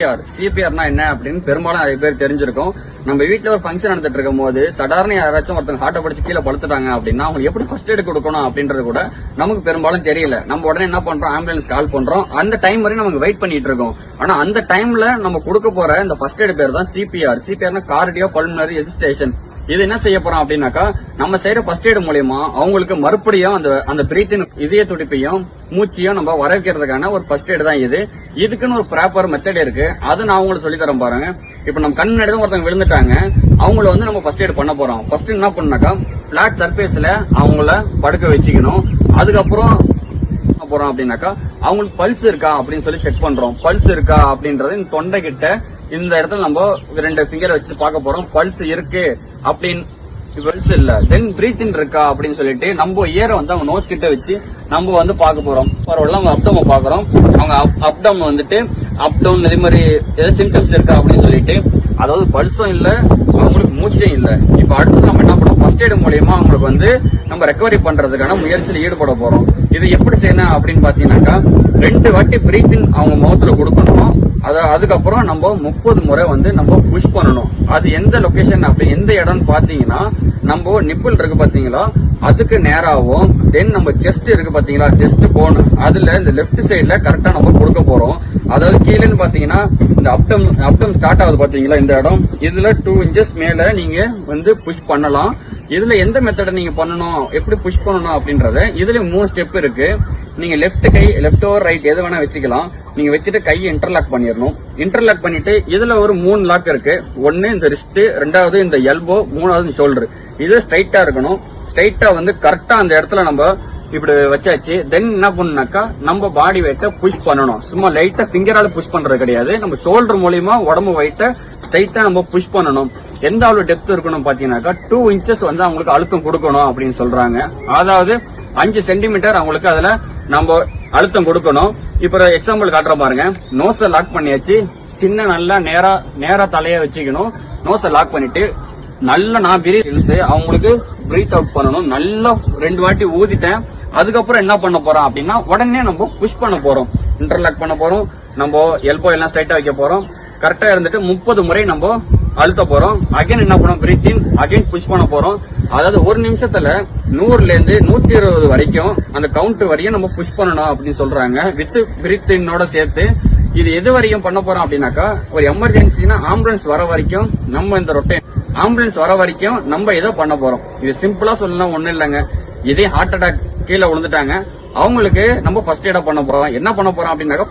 CPR சிபிஆர்னா என்ன அப்படின்னு பெரும்பாலும் நிறைய பேர் தெரிஞ்சிருக்கும். நம்ம வீட்டுல ஒரு ஃபங்க்ஷன் நடந்துட்டு இருக்கும் போது சடார்னு யாராச்சும் ஒருத்தங்க ஹார்ட்டை படிச்சு கீழே படுத்துட்டாங்க அப்படின்னா அவங்க எப்படி ஃபர்ஸ்ட் எய்ட் கொடுக்கணும் அப்படின்றது கூட நமக்கு பெரும்பாலும் தெரியல. நம்ம உடனே என்ன பண்றோம்? ஆம்புலன்ஸ் கால் பண்றோம். அந்த டைம் வரை நமக்கு வெயிட் பண்ணிட்டு இருக்கோம். ஆனா அந்த டைம்ல நம்ம கொடுக்க போற இந்த ஃபர்ஸ்ட் எய்ட் பேர் தான் சிபிஆர் சிபிஆர்னா கார்டியோ பல்முனரி எசிஸ்டேஷன் இது என்ன செய்ய போறோம் அப்படின்னாக்கா நம்ம செய்யற ஃபர்ஸ்ட் எய்டு மூலியமா அவங்களுக்கு மறுபடியும் அந்த அந்த பிரீத்தின் இதய துடிப்பையும் மூச்சையும் நம்ம வர வைக்கிறதுக்கான ஒரு ஃபர்ஸ்ட் எய்டு தான் இது. இதுக்குன்னு ஒரு ப்ராப்பர் மெத்தட் இருக்கு. அது நான் அவங்களுக்கு சொல்லி தரேன் பாருங்க. இப்ப நம்ம கண் முன்னாடி தான் ஒருத்தவங்க விழுந்துட்டாங்க. அவங்கள வந்து நம்ம ஃபர்ஸ்ட் எய்டு பண்ண போறோம். ஃபர்ஸ்ட் என்ன பண்ணாக்கா பிளாட் சர்ஃபேஸ்ல அவங்கள படுக்க வச்சுக்கணும். அதுக்கப்புறம் பண்ண போறோம் அப்படின்னாக்கா அவங்களுக்கு பல்ஸ் இருக்கா அப்படின்னு சொல்லி செக் பண்றோம். பல்ஸ் இருக்கா அப்படின்றது தொண்டை கிட்ட இந்த இடத்துல நம்ம ரெண்டு ஃபிங்கர் வச்சு பார்க்க போறோம். பல்ஸ் இருக்கு அப்படின்னு. பல்ஸ் இல்ல. தென் பிரீத்தின் இருக்கா அப்படின்னு சொல்லிட்டு நம்ம இயரை வந்து அவங்க நோஸ் கிட்ட வச்சு நம்ம வந்து பார்க்க போறோம். பரவாயில்ல அவங்க அப்டோம பாக்குறோம் அவங்க அப் டவுன் வந்துட்டு அப்டவுன் இதே மாதிரி ஏதாவது சிம்டம்ஸ் இருக்கா அப்படின்னு சொல்லிட்டு அதாவது பல்ஸும் இல்ல அவங்களுக்கு மூச்சும் இல்ல. இப்ப அடுத்து நம்ம என்ன பண்ணோம்? ஃபர்ஸ்ட் எய்ட் மூலியமா அவங்களுக்கு வந்து நம்ம ரெக்கவரி பண்றதுக்கான முயற்சியில் ஈடுபட போறோம். இது எப்படி செய்யணும் அப்படின்னு பாத்தீங்கன்னாக்கா ரெண்டு வாட்டி பிரீத்திங் அவங்க முகத்துல கொடுக்கணும். அது அதுக்கப்புறம் நம்ம முப்பது முறை வந்து நம்ம புஷ் பண்ணணும். அது எந்த லொக்கேஷன் அப்படி எந்த இடம்னு பார்த்தீங்கன்னா நம்ம நிப்பிள் இருக்கு பார்த்தீங்களா? அதுக்கு நேராகவும் தென் நம்ம செஸ்ட் இருக்கு பார்த்தீங்களா? செஸ்ட் போன் அதுல இந்த லெஃப்ட் சைடில் கரெக்டாக நம்ம கொடுக்க போறோம். அதாவது கீழேன்னு பார்த்தீங்கன்னா இந்த அப்டம் அப்டம் ஸ்டார்ட் ஆகுது பார்த்தீங்களா? இந்த இடம். இதுல டூ இன்ச்சஸ் மேலே நீங்க வந்து புஷ் பண்ணலாம். இதுல எந்த மெத்தடை நீங்க பண்ணணும்? எப்படி புஷ் பண்ணணும் அப்படின்றத இதுல மூணு ஸ்டெப் இருக்கு. நீங்க லெஃப்ட் கை லெஃப்ட் ஓவர் ரைட் எது வேணா வச்சுக்கலாம். நீங்க வச்சுட்டு கையை இன்டர்லாக் பண்ணிடணும் இன்டர்லாக் பண்ணிட்டு இதுல ஒரு மூணு லாக் இருக்கு. ஒன்னு இந்த ரிஸ்ட் ரெண்டாவது இந்த எல்போ மூணாவது இந்த ஷோல்டர் இது ஸ்ட்ரைட்டா இருக்கணும். ஸ்ட்ரைட்டா வந்து கரெக்டா அந்த இடத்துல நம்ம இப்படி வச்சாச்சு. தென் என்ன பண்ணாக்கா நம்ம பாடி வெயிட்ட புஷ் பண்ணணும். சும்மா லைட்டா ஃபிங்கரால புஷ் பண்றது கிடையாது. நம்ம ஷோல்டர் மூலியமா உடம்பு வெயிட்ட ஸ்ட்ரைட்டா நம்ம புஷ் பண்ணணும். எந்த அளவு டெப்த் இருக்கணும் பாத்தீங்கன்னாக்கா டூ இன்ச்சஸ் வந்து அவங்களுக்கு அழுத்தம் கொடுக்கணும் அப்படின்னு சொல்றாங்க. அதாவது அஞ்சு சென்டிமீட்டர் அவங்களுக்கு அதுல நம்ம அழுத்தம் கொடுக்கணும். இப்ப எக்ஸாம்பிள் காட்டுற பாருங்க. நோஸ லாக் பண்ணியாச்சு. சின்ன நல்லா நேரா நேரா தலைய வச்சுக்கணும். நோஸ லாக் பண்ணிட்டு நல்லா நான் பிரி இழுத்து அவங்களுக்கு பிரீத் அவுட் பண்ணணும். நல்லா ரெண்டு வாட்டி ஊதிட்டேன். அதுக்கப்புறம் என்ன பண்ண போறோம் அப்படின்னா உடனே நம்ம புஷ் பண்ண போறோம். இன்டர்லாக் பண்ண போறோம். நம்ம எல்போ எல்லாம் ஸ்ட்ரைட்டா வைக்க போறோம். கரெக்டா இருந்துட்டு முப்பது முறை நம்ம அழுத்த போறோம். அகைன் என்ன பண்ணோம்? பிரீத் இன் அகைன் புஷ் பண்ண போறோம். அதாவது ஒரு நிமிஷத்துல நூறுல இருந்து நூத்தி இருபது வரைக்கும் அந்த கவுண்ட் வரையும் நம்ம புஷ் பண்ணணும் அப்படின்னு சொல்றாங்க. வித் பிரீத் சேர்த்து இது எது வரையும் பண்ண போறோம் அப்படின்னாக்கா ஒரு எமர்ஜென்சினா ஆம்புலன்ஸ் வர வரைக்கும் நம்ம இந்த ரொட்டேன் ஆம்புலன்ஸ் வர வரைக்கும் நம்ம ஏதோ பண்ண போறோம். இது சிம்பிளா சொல்லலாம் ஒண்ணும் இல்லைங்க. இதே ஹார்ட் அட்டாக் கீழே விழுந்துட்டாங்க. அவங்களுக்கு நம்ம ஃபர்ஸ்ட் எய்டா பண்ண போறோம். என்ன பண்ண போறோம் அப்படின்னாக்கா